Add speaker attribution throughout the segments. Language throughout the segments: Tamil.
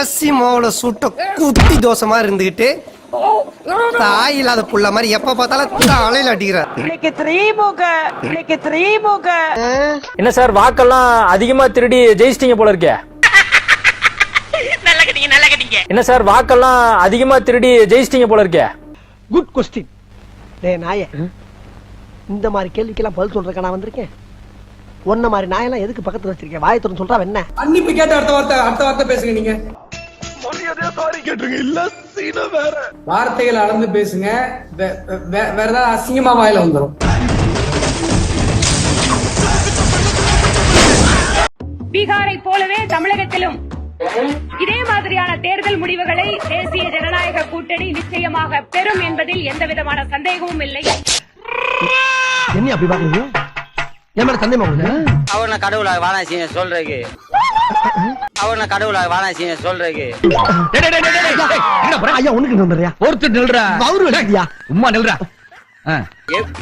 Speaker 1: அரிசி மாவுல சுட்ட குத்தி தோசை மாதிரி இருந்துகிட்டு தாய் இல்லாத புள்ள மாதிரி எப்ப பார்த்தாலும் தலையில அடிக்கிறார்.
Speaker 2: இன்னைக்கு திமுக இன்னைக்கு திமுக
Speaker 3: என்ன சார் வாக்கெல்லாம் அதிகமா திருடி ஜெயிச்சிட்டீங்க போல இருக்கே. என்ன சார் வாக்கெல்லாம் அதிகமா திருடி ஜெயிச்சிட்டீங்க போல இருக்கே.
Speaker 4: குட் கொஸ்டின் டே நாயே. இந்த மாதிரி கேள்விக்கெல்லாம் பதில் சொல்றதுக்கு நான் வந்திருக்கேன்? உன்ன மாதிரி நாயெல்லாம் எதுக்கு பக்கத்துல வச்சிருக்கேன் வாயை திறந்து சொல்றா என்ன?
Speaker 5: மன்னிப்பு கேட்டு அடுத்த வார்த்தை அடுத்த வார்த்தை பேசுங்க நீங்க. வார்த்தைகளை அளந்து பேசுங்க. வேற ஏதாவது அசிங்கமா வாயில வந்துரும்.
Speaker 6: பீகாரை போலவே தமிழகத்திலும் இதே மாதிரியான தேர்தல் முடிவுகளை தேசிய ஜனநாயக கூட்டணி நிச்சயமாக பெறும் என்பதில் எந்த விதமான சந்தேகமும் இல்லை.
Speaker 4: என்ன அப்படி பாக்குறீங்க என் மேல சந்தேகமா உங்களுக்கு
Speaker 7: அவன கடவுளா வானாசிங்க சொல்றதுக்கு. கடவுளா சொல்றதுக்கு
Speaker 4: ஐயா
Speaker 8: ஒருத்தர் நில்றா
Speaker 4: அவரு
Speaker 8: நில்றா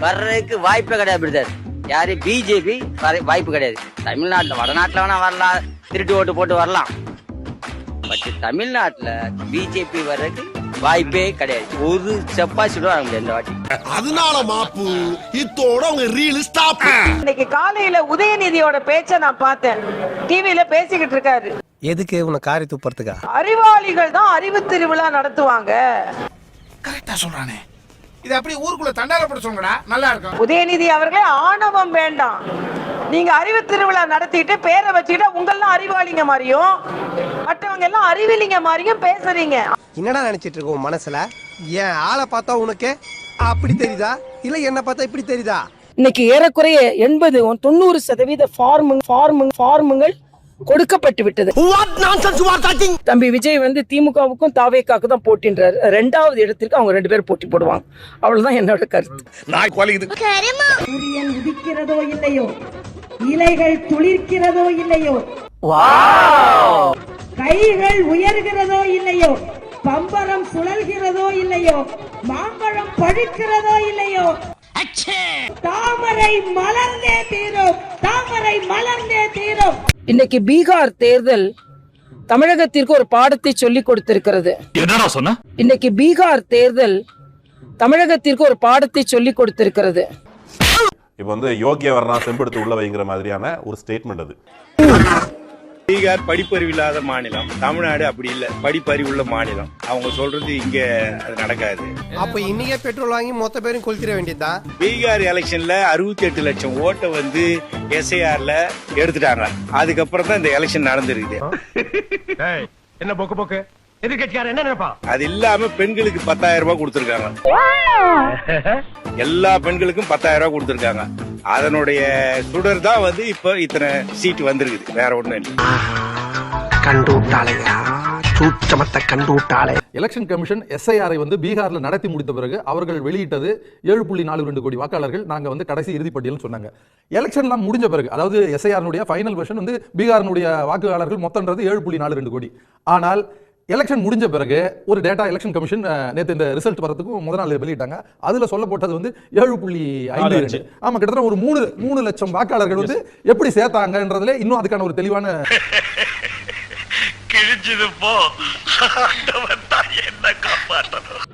Speaker 7: வர்றதுக்கு வாய்ப்பே கிடையாது பிரதர் யாரு பிஜேபி வாய்ப்பு கிடையாது தமிழ்நாட்டுல வடநாட்டுல வேணா வரலாம் திருட்டு ஓட்டு போட்டு வரலாம் பட் தமிழ்நாட்டுல பிஜேபி வர்றதுக்கு வாய்ப்பே கிடையாது. ஒரு செப்பாசிட்டு வர முடியாது இந்த வாட்டி.
Speaker 9: அதனால மாப்பு இத்தோட உங்க ரீல் ஸ்டாப்
Speaker 2: இன்னைக்கு காலையில உதயநிதியோட பேச்ச நான் பார்த்தேன். டிவில பேசிக்கிட்டு இருக்காரு.
Speaker 1: எதுக்கு உன்னை காரி துப்புறதுக்கா?
Speaker 2: அறிவாளிகள் தான் அறிவு திருவிழா நடத்துவாங்க.
Speaker 9: கரெக்டா சொல்றானே. இது அப்படியே ஊருக்குள்ள தண்டாரப்பட சொல்லுங்கடா. நல்லா இருக்கும்
Speaker 2: உதயநிதி அவர்களே ஆணவம் வேண்டாம். நீங்க அறிவு திருவிழா நடத்திட்டு பேரை வச்சுக்கிட்டா உங்கெல்லாம் அறிவாளிங்க மாதிரியும் மற்றவங்க எல்லாம் அறிவிலிங்க மாதிரியும் பேசுறீங்க.
Speaker 1: என்னடா நினைச்சிட்டு இருக்க உன் மனசுல? ஏன் ஆளை பார்த்தா உனக்கு அப்படி தெரியுதா? இல்ல என்ன பார்த்தா இப்படி தெரியுதா?
Speaker 10: இன்னைக்கு ஏறக்குறைய எண்பது தொண்ணூறு சதவீத ஃபார்முங் ஃபார்முங் ஃபார்முங்கள் கொடுக்கப்பட்டு விட்டது. தம்பி விஜய் வந்து திமுகவுக்கும் தாவேக்காவுக்கு தான் போட்டின்றாரு. ரெண்டாவது இடத்திற்கு அவங்க ரெண்டு பேரும் போட்டி போடுவாங்க. அவ்வளவுதான் என்னோட கருத்து.
Speaker 2: சூரியன் உதிக்கிறதோ இல்லையோ? இலைகள் துளிர்க்கிறதோ இல்லையோ? கைகள் உயர்கிறதோ இல்லையோ? பம்பரம் சுழல்கிறதோ இல்லையோ? மாம்பழம் பழுக்கிறதோ இல்லையோ? தாமரை மலர்ந்தே தீரும். தாமரை மலர்ந்தே தீரும்.
Speaker 10: இன்னைக்கு பீகார் தேர்தல் தமிழகத்திற்கு ஒரு பாடத்தை சொல்லிக் கொடுத்திருக்கிறது.
Speaker 8: என்னடா சொன்ன?
Speaker 10: இன்னைக்கு பீகார் தேர்தல் தமிழகத்திற்கு ஒரு பாடத்தை சொல்லிக் கொடுத்திருக்கிறது.
Speaker 11: இப்போ வந்து யோகிய வர்ணா செம்பெடுத்து உள்ள வைங்கிற மாதிரியான ஒரு ஸ்டேட்மெண்ட் அது.
Speaker 12: பீகார் படிப்பறிவு இல்லாத மாநிலம். தமிழ்நாடு அப்படி இல்ல. படிப்பறிவு உள்ள மாநிலம். அவங்க சொல்றது இங்க அது நடக்காது.
Speaker 1: அப்ப இன்னைக்கே பெட்ரோல் வாங்கி மொத்த பேரும் கொளுத்திட வேண்டியதுதான்
Speaker 12: பீகார் எலெக்ஷன்ல அறுபத்தி எட்டு லட்சம் ஓட்டை வந்து எஸ்ஐஆர்ல எடுத்துட்டாங்க. அதுக்கப்புறம் தான் இந்த எலெக்ஷன் நடந்திருக்குது.
Speaker 8: என்ன போக்கு போக்கு? எதிர்கட்சியார் என்ன நினைப்பா?
Speaker 12: அது இல்லாம பெண்களுக்கு பத்தாயிரம் ரூபாய் கொடுத்திருக்காங்க. எல்லா பெண்களுக்கும் பத்தாயிரம் ரூபாய் கொடுத்திருக்காங்க. அதனுடைய சுடர் தான் வந்து இப்ப இத்தனை சீட் வந்திருக்குது. வேற ஒண்ணும் இல்லை.
Speaker 4: கண்டு விட்டாளையா சூச்சமத்தை கண்டு விட்டாளே
Speaker 8: எலெக்ஷன் கமிஷன் எஸ்ஐஆரை வந்து பீகார்ல நடத்தி முடித்த பிறகு அவர்கள் வெளியிட்டது ஏழு புள்ளி நாலு ரெண்டு கோடி வாக்காளர்கள் நாங்க வந்து கடைசி இறுதிப் பட்டியல்னு சொன்னாங்க. எலெக்ஷன்லாம் முடிஞ்ச பிறகு அதாவது எஸ்ஐஆருடைய ஃபைனல் வெர்ஷன் வந்து பீகாரினுடைய வாக்காளர்கள் மொத்தம்ன்றது ஏழு புள்ளி நாலு ரெண்டு கோடி. ஆனால் எலெக்ஷன் முடிஞ்ச பிறகு ஒரு டேட்டா எலெக்ஷன் கமிஷன் நேற்று இந்த ரிசல்ட் வரதுக்கும் முதல் நாள் வெளியிட்டாங்க. அதுல சொல்லப்பட்டது வந்து ஏழு புள்ளி ஐந்து ஆமா கிட்டத்தட்ட ஒரு மூணு மூணு லட்சம் வாக்காளர்கள் வந்து எப்படி சேர்த்தாங்கன்றதுல இன்னும் அதுக்கான ஒரு தெளிவான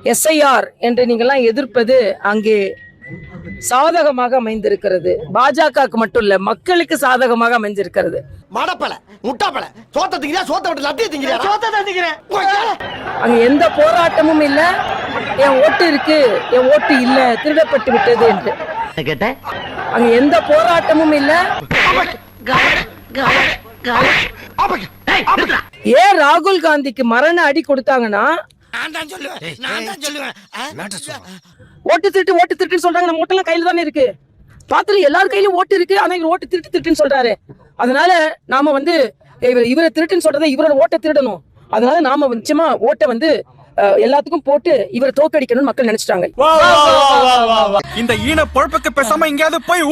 Speaker 10: எஸ்ஐஆர் என்று நீங்கெல்லாம் எதிர்ப்பது அங்கே சாதகமாக அமைந்திருக்கிறது. பாஜகவுக்கு மட்டும் இல்ல மக்களுக்கு சாதகமாக அமைஞ்சிருக்கிறது
Speaker 4: மடப்பல முட்டாப்பல சோத்த திங்கிறியா சோத்த விட்டு லட்டிய திங்கிறியா? சோத்த திங்கிறேன்.
Speaker 10: அங்க எந்த போராட்டமும் இல்ல என் ஓட்டு இருக்கு என் ஓட்டு இல்ல திருடப்பட்டு விட்டது என்று.
Speaker 4: கேட்டேன்
Speaker 10: அங்க எந்த போராட்டமும் இல்ல. ஏன் ராகுல் காந்திக்கு மரண அடி கொடுத்தாங்கன்னா? ஓட்டு திருட்டு ஓட்டு திருட்டுன்னு சொல்றாங்க நம்ம ஓட்டெல்லாம் கையில தானே இருக்கு? பாத்துல எல்லார் கையிலயும் ஓட்டு இருக்கு ஆனா இவர் ஓட்டு திருட்டு திருட்டுன்னு சொல்றாரு. அதனால நாம வந்து இவர் இவரை திருட்டுன்னு சொல்றதை இவரோட ஓட்டை திருடணும். அதனால நாம நிச்சயமா ஓட்டை வந்து எல்லாத்துக்கும் போட்டு இவரை தோக்கடிக்கணும்னு மக்கள் நினைச்சிட்டாங்க.
Speaker 8: இந்த ஈன பொழப்புக்கு பேசாம எங்கேயாவது போய்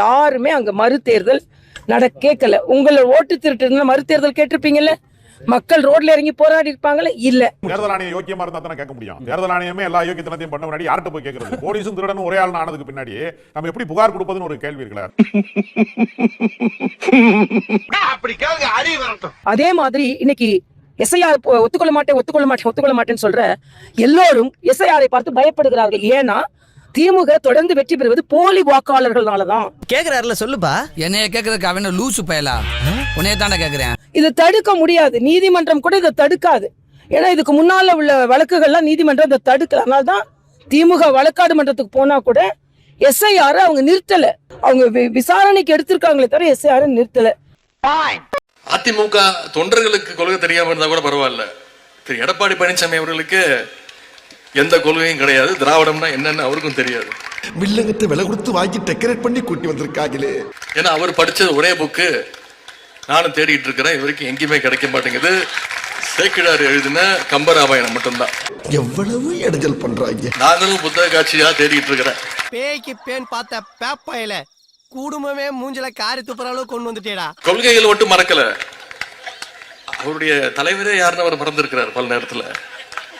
Speaker 10: யாருமே அங்க மறு தேர்தல் நட கேட்கல உங்களோட ஓட்டு திருட்டு மறு தேர்தல் கேட்டிருப்பீங்கல்ல? மக்கள் ரோட்ல இறங்கி போராடி இருப்பாங்கல்ல இல்ல.
Speaker 11: தேர்தல் ஆணையம் யோக்கியமா இருந்தா தானே கேட்க முடியும். தேர்தல் ஆணையமே எல்லா யோக்கியத்தனத்தையும் பண்ண முன்னாடி யார்கிட்ட போய் கேட்கறது? போலீஸும் திருடனும் ஒரே ஆள் ஆனதுக்கு பின்னாடி நம்ம எப்படி புகார் கொடுப்பதுன்னு ஒரு கேள்வி இருக்கல
Speaker 9: அப்படி கேளுங்க அறிவு வரட்டும்.
Speaker 10: அதே மாதிரி இன்னைக்கு
Speaker 13: எஸ்ஐஆர் ஒத்துக்கொள்ள மாட்டேன் ஒத்துக்கொள்ள மாட்டேன் ஒத்துக்கொள்ள மாட்டேன்னு சொல்ற எல்லோரும் எஸ்ஐஆரை பார்த்து பயப்படுகிறார்கள். ஏன்னா திமுக தொடர்ந்து வெற்றி பெறுவது போலி வாக்காளர்களாலதான்.
Speaker 1: கேக்குறாருல சொல்லுப்பா.
Speaker 14: என்னைய கேக்குறதுக்கு அவன் லூசு பயலா? உன்னைய தானே கேக்குறேன்.
Speaker 13: இதை தடுக்க முடியாது. நீதிமன்றம் கூட இதை தடுக்காது. ஏன்னா இதுக்கு முன்னால உள்ள வழக்குகள்லாம் நீதிமன்றம் இதை தடுக்கல. அதனால தான் திமுக வழக்காடு மன்றத்துக்கு போனா கூட எஸ்ஐஆர் அவங்க நிறுத்தல. அவங்க வி- விசாரணைக்கு எடுத்திருக்காங்களே தவிர எஸ்ஐஆர் நிறுத்தல.
Speaker 15: அதிமுக தொண்டர்களுக்கு கொள்கை தெரியாம இருந்தா கூட பரவாயில்ல. திரு. எடப்பாடி பழனிசாமி அவர்களுக்கு எந்த கொள்கையும் கிடையாது. திராவிடம்னா என்னன்னு அவருக்கும் தெரியாது.
Speaker 16: வில்லங்கத்தை விலை கொடுத்து வாங்கி டெக்கரேட் பண்ணி கூட்டி வந்திருக்காங்களே.
Speaker 15: ஏன்னா அவர் படிச்சது ஒரே புக்கு நானும் தேடிட்டு இருக்கிறேன். இது வரைக்கும் எங்கேயுமே கிடைக்க மாட்டேங்குது. சேக்கிழார் எழுதின கம்பராமாயணம் மட்டும்தான்.
Speaker 16: எவ்வளவு இடைஞ்சல் பண்றாங்க.
Speaker 15: நாங்களும் புத்தக காட்சியா தேடிட்டு இருக்கிறேன்.
Speaker 1: பேய்க்கு பேன் பார்த்த பேப்பாயில குடும்பமே மூஞ்சில காரி துப்புற அளவுக்கு கொண்டு வந்துட்டேடா.
Speaker 15: கொள்கைகள் மட்டும் மறக்கல. அவருடைய தலைவரே யாருன்னு அவர் மறந்திருக்கிறார் பல நேரத்துல.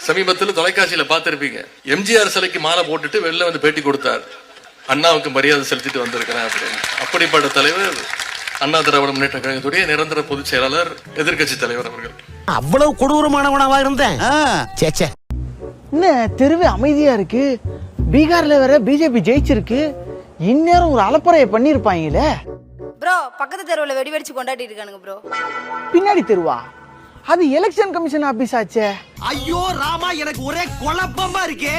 Speaker 15: சமீபத்தில் தொலைக்காட்சியில பார்த்திருப்பீங்க. எம்ஜிஆர் சிலைக்கு மாலை போட்டுட்டு வெளில வந்து பேட்டி கொடுத்தார். அண்ணாவுக்கு மரியாதை செலுத்திட்டு வந்திருக்கிறேன் அப்படின்னு. அப்படிப்பட்ட தலைவர் அண்ணா திராவிட முன்னேற்ற கழகத்துடைய நிரந்தர பொதுச் செயலாளர் எதிர்க்கட்சி தலைவர் அவர்கள்.
Speaker 1: அவ்வளவு கொடூரமானவனாவா இருந்தேன்.
Speaker 4: என்ன தெருவே அமைதியா இருக்கு? பீகார்ல வேற பிஜேபி ஜெயிச்சிருக்கு. இந்நேரம் ஒரு அலப்பறையை பண்ணிருப்பாங்களே
Speaker 17: ப்ரோ பக்கத்து தெருவில் வெடி வெடிச்சு கொண்டாடிட்டு இருக்கானுங்க ப்ரோ.
Speaker 4: பின்னாடி தெருவா? அது எலெக்ஷன் கமிஷன் ஆபீஸ் ஆச்சே.
Speaker 1: ஐயோ ராமா எனக்கு ஒரே குழப்பமா இருக்கே.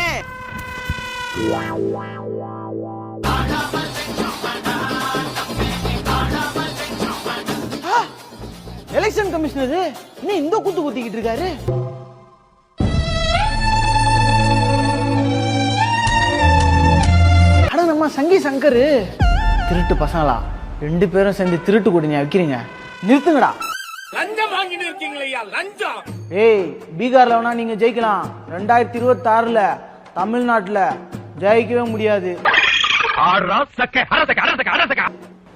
Speaker 4: எலெக்ஷன் கமிஷனர் இன்னும் இந்த குத்து குத்திக்கிட்டு இருக்காரு. அட நம்ம சங்கி சங்கர். திருட்டு பசங்களா ரெண்டு பேரும் சேர்ந்து திருட்டு கொடுங்க வைக்கிறீங்க. நிறுத்துங்கடா.
Speaker 18: லஞ்சம்.
Speaker 4: ஏய் பீகார்ல வேணா நீங்க ஜெயிக்கலாம். ரெண்டாயிரத்தி இருபத்தி ஆறுல தமிழ்நாட்டுல ஜெயிக்கவே முடியாது.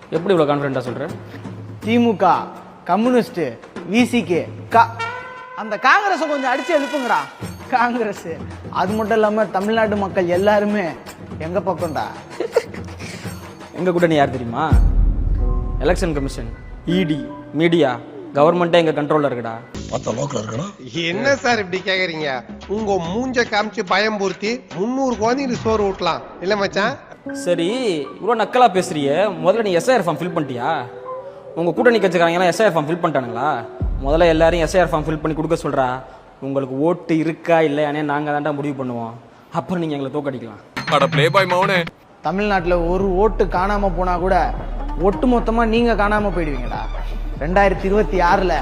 Speaker 18: எப்படி இவ்வளவு கான்பிடண்டா சொல்ற?
Speaker 4: திமுக கம்யூனிஸ்ட் விசிகே கா. அந்த காங்கிரஸை கொஞ்சம் அடிச்சு எழுப்புங்கடா. காங்கிரஸ். அது மட்டும் இல்லாம தமிழ்நாட்டு மக்கள் எல்லாருமே எங்க பக்கம்டா?
Speaker 18: எங்க கூட்டணி யார் தெரியுமா? எலெக்ஷன் கமிஷன் இடி மீடியா கவர்மெண்ட்டே எங்க கண்ட்ரோல்ல இருக்குடா.
Speaker 1: என்ன சார் இப்படி கேக்குறீங்க? உங்க மூஞ்ச காமிச்சு பயம் பூர்த்தி முன்னூறு குழந்தைங்களுக்கு சோறு ஊட்டலாம். இல்ல மச்சான்?
Speaker 18: சரி இவ்வளோ நக்கலா பேசுறியே முதல்ல நீ எஸ்ஐஆர் ஃபார்ம் ஃபில் பண்ணிட்டியா? உங்க கூட்டணி கட்சிக்காரங்க எல்லாம் எஸ்ஐஆர் ஃபார்ம் ஃபில் பண்ணிட்டானுங்களா? முதல்ல எல்லாரையும் எஸ்ஐஆர் ஃபார்ம் ஃபில் பண்ணி கொடுக்க சொல்றா. உங்களுக்கு ஓட்டு இருக்கா இல்லையானே நாங்க தான்டா முடிவு பண்ணுவோம். அப்புறம் நீங்க எங்களை தோக்கடிக்கலாம்.
Speaker 15: அட ப்ளே பாய் மௌனே
Speaker 4: தமிழ்நாட்டுல ஒரு ஓட்டு காணாம போனா கூட ஒட்டு மொத்தமா நீங்க காணாம போயிடுவீங்கடா. ரெண்டாயிரத்தி இருபத்தி ஆறுல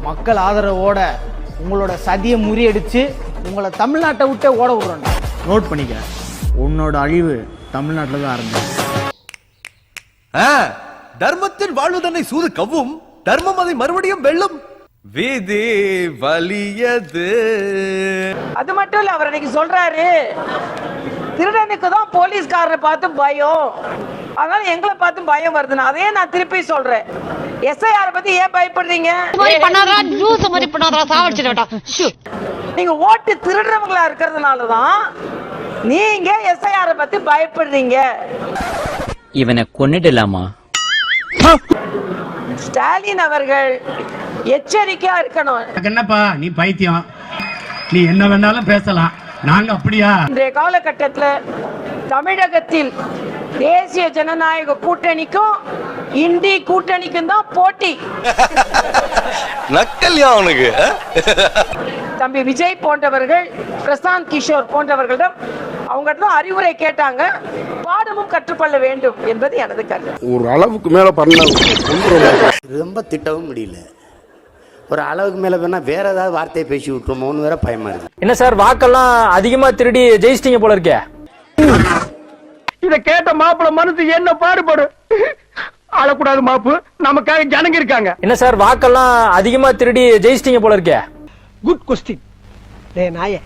Speaker 4: மக்கள் ஆதரவோட உங்களோட சதியை முறியடிச்சு உங்களை தமிழ்நாட்டை விட்டே ஓட விடுறோம்டா நோட் பண்ணிக்க உன்னோட அழிவு தமிழ்நாட்டில் தான் ஆரம்பிச்சு
Speaker 1: தர்மத்தின் வாழ்வு தன்னை சூது கவ்வும் தர்மம் அதை மறுபடியும் வெல்லும். விதி வலியது.
Speaker 10: அது மட்டும் இல்ல அவர் இன்னைக்கு சொல்றாரு. திருடனுக்கு தான் போலீஸ்காரரை பார்த்து பயம். அதனால எங்களை பார்த்து பயம் வருதுன்னு அதே நான் திருப்பி சொல்றேன். எஸ்ஐஆர் பத்தி ஏன் பயப்படுறீங்க? நீங்க ஓட்டு திருடுறவங்களா இருக்கிறதுனால தான் நீங்க எஸ்ஐஆர் பத்தி பயப்படுறீங்க.
Speaker 14: இவனை கொன்னிடலாமா?
Speaker 10: ஸ்டாலின் அவர்கள் எச்சரிக்கையா இருக்கணும்.
Speaker 9: என்னப்பா நீ பைத்தியம். நீ என்ன வேணாலும் பேசலாம். நாங்க அப்படியா?
Speaker 10: இன்றைய காலகட்டத்துல தமிழகத்தில் தேசிய ஜனநாயக கூட்டணிக்கும் இந்தி கூட்டணிக்கும் தான் போட்டி.
Speaker 1: நக்கல்யா அவனுக்கு
Speaker 10: தம்பி விஜய் போன்றவர்கள் பிரசாந்த் கிஷோர் போன்றவர்களிடம் அவங்ககிட்ட தான் அறிவுரை கேட்டாங்க. பாடமும் கற்றுக்கொள்ள வேண்டும் என்பது எனது கருத்து.
Speaker 16: ஒரு அளவுக்கு மேல பண்ண
Speaker 14: ரொம்ப திட்டவும் முடியல. ஒரு அளவுக்கு மேல வேணா வேற ஏதாவது வார்த்தையை பேசி விட்டுருமோன்னு வேற பயமா இருக்கு.
Speaker 18: என்ன சார் வாக்கெல்லாம் அதிகமா திருடி ஜெயிச்சிட்டீங்க போல இருக்கே.
Speaker 4: இத கேட்ட மாப்பிள மனசு என்ன பாடுபடும் அழக்கூடாது மாப்பு நமக்காக ஜனங்க இருக்காங்க.
Speaker 18: என்ன சார் வாக்கெல்லாம் அதிகமா திருடி ஜெயிச்சிட்டீங்க போல இருக்கே.
Speaker 4: குட் கொஸ்டின் டே நாய.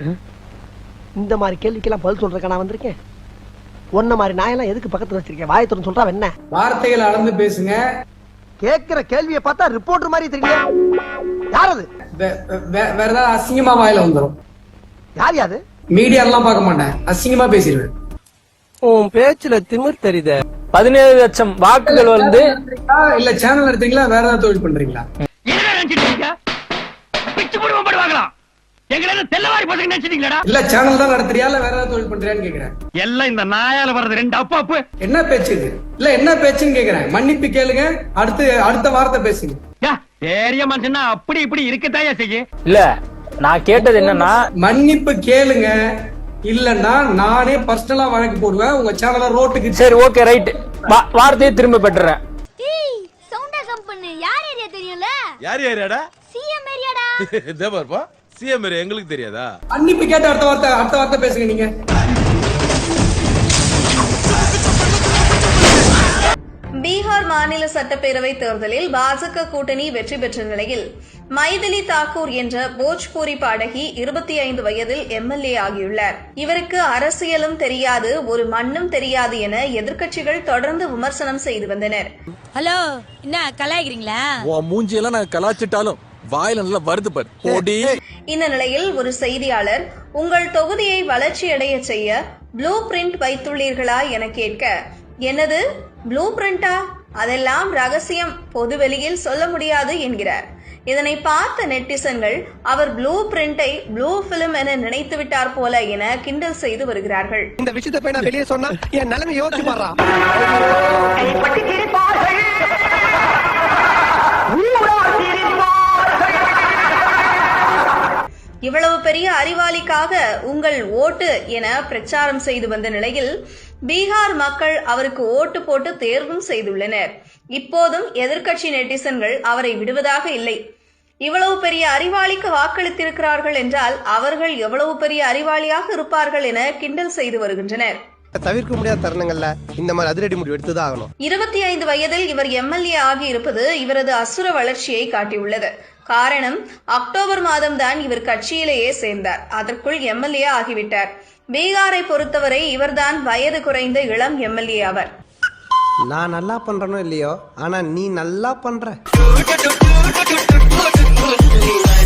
Speaker 4: இந்த மாதிரி கேள்விக்கெல்லாம் பதில் சொல்றதுக்கு நான் வந்திருக்கேன்? உன்ன மாதிரி நாயெல்லாம் எதுக்கு பக்கத்துல வச்சிருக்கேன் வாயத்துறன்னு சொல்றா என்ன?
Speaker 5: வார்த்தைகள் அளந்து பேசுங்க.
Speaker 4: கேக்குற கேள்வியை பார்த்தா ரிப்போர்ட்டர் மாதிரி தெரியல யார் அது
Speaker 5: வேற ஏதாவது அசிங்கமா வாயில வந்துரும்.
Speaker 4: யார் யாது?
Speaker 5: மீடியா எல்லாம் பார்க்க மாட்டேன். அசிங்கமா பேசிடுவேன்.
Speaker 1: உன் பேச்சுல திமிர் தெரியுதே.
Speaker 18: பதினேழு லட்சம் வாக்குகள் வந்து
Speaker 5: இல்ல சேனல் எடுத்தீங்களா வேற ஏதாவது தொழில் பண்றீங்களா? இல்ல சேனல் தான் நடத்துறியா? இல்ல வேற ஏதாவது தொழில் பண்றியான்னு கேக்குறேன்.
Speaker 17: எல்லாம் இந்த நாயால வர்றது ரெண்டு அப்பா அப்பு
Speaker 5: என்ன பேச்சு இது? இல்ல என்ன பேச்சுன்னு கேக்குறேன். மன்னிப்பு கேளுங்க. அடுத்து அடுத்த வார்த்தை பேசுங்க.
Speaker 17: பெரிய மனுஷனா அப்படி இப்படி இருக்கத்தாயா செய்ய
Speaker 3: இல்ல நான் கேட்டது என்னன்னா
Speaker 5: மன்னிப்பு கேளுங்க. இல்லன்னா நானே பர்சனலா வழக்கு போடுவேன். உங்க சேனல ரோட்டுக்கு
Speaker 3: சரி ஓகே ரைட் வார்த்தையை திரும்ப பெற்றுறேன்.
Speaker 19: சவுண்டா கம் பண்ணு. யார் ஏரியா தெரியும்ல?
Speaker 20: யார் யாரியாடா
Speaker 19: சிஎம் ஏரியாடா.
Speaker 20: இதே பாருப்பா. சிஎம் எங்களுக்கு தெரியாதா?
Speaker 5: மன்னிப்பு கேட்டு அடுத்த வார்த்தை அடுத்த வார்த்தை பேசுங்க நீங்க.
Speaker 21: பீகார் மாநில சட்டப்பேரவை தேர்தலில் பாஜக கூட்டணி வெற்றி பெற்ற நிலையில் மைதிலி தாக்கூர் என்ற போஜ்பூரி பாடகி இருபத்தி ஐந்து வயதில் எம்எல்ஏ ஆகியுள்ளார். இவருக்கு அரசியலும் தெரியாது ஒரு மண்ணும் தெரியாது என எதிர்க்கட்சிகள் தொடர்ந்து விமர்சனம் செய்து வந்தனர்.
Speaker 19: ஹலோ என்ன கலாய்க்கிறீங்களா?
Speaker 20: மூஞ்சியெல்லாம் நான் கலாச்சிட்டாலும் வாயில நல்லா வருது பாரு. போடி.
Speaker 21: இந்த நிலையில் ஒரு செய்தியாளர் உங்கள் தொகுதியை வளர்ச்சியடைய செய்ய ப்ளூ பிரிண்ட் வைத்துள்ளீர்களா? என கேட்க என்னது? ப்ளூ பிரிண்டா அதெல்லாம் ரகசியம். பொதுவெளியில் சொல்ல முடியாது என்கிறார். இதனை பார்த்த நெட்டிசன்கள் அவர் ப்ளூ பிரிண்டை ப்ளூ பிலிம் என நினைத்து விட்டார் போல என கிண்டல் செய்து வருகிறார்கள்.
Speaker 1: இந்த விஷயத்தை போய் நான் வெளியே சொன்னா என் நிலைமை யோசிச்சு பாடுறா.
Speaker 21: இவ்வளவு பெரிய அறிவாளிக்காக உங்கள் ஓட்டு என பிரச்சாரம் செய்து வந்த நிலையில் பீகார் மக்கள் அவருக்கு ஓட்டு போட்டு தேர்வும் செய்துள்ளனர். இப்போதும் எதிர்க்கட்சி நெட்டிசன்கள் அவரை விடுவதாக இல்லை. இவ்வளவு பெரிய அறிவாளிக்கு வாக்களித்திருக்கிறார்கள் என்றால் அவர்கள் எவ்வளவு பெரிய அறிவாளியாக இருப்பார்கள் என கிண்டல் செய்து வருகின்றனர்.
Speaker 1: தவிர்க்க முடியாத தருணங்கள்ல இந்த மாதிரி அதிரடி முடிவு எடுத்துதான் ஆகணும்.
Speaker 21: இருபத்தி ஐந்து வயதில் இவர் எம்எல்ஏ ஆகி இருப்பது இவரது அசுர வளர்ச்சியை காட்டியுள்ளது. காரணம் அக்டோபர் மாதம்தான் இவர் கட்சியிலேயே சேர்ந்தார். அதற்குள் எம்எல்ஏ ஆகிவிட்டார். பீகாரை பொறுத்தவரை இவர்தான் வயது குறைந்த இளம் எம்எல்ஏ அவர்.
Speaker 1: நான் நல்லா பண்றனோ இல்லையோ? ஆனா நீ நல்லா பண்ற.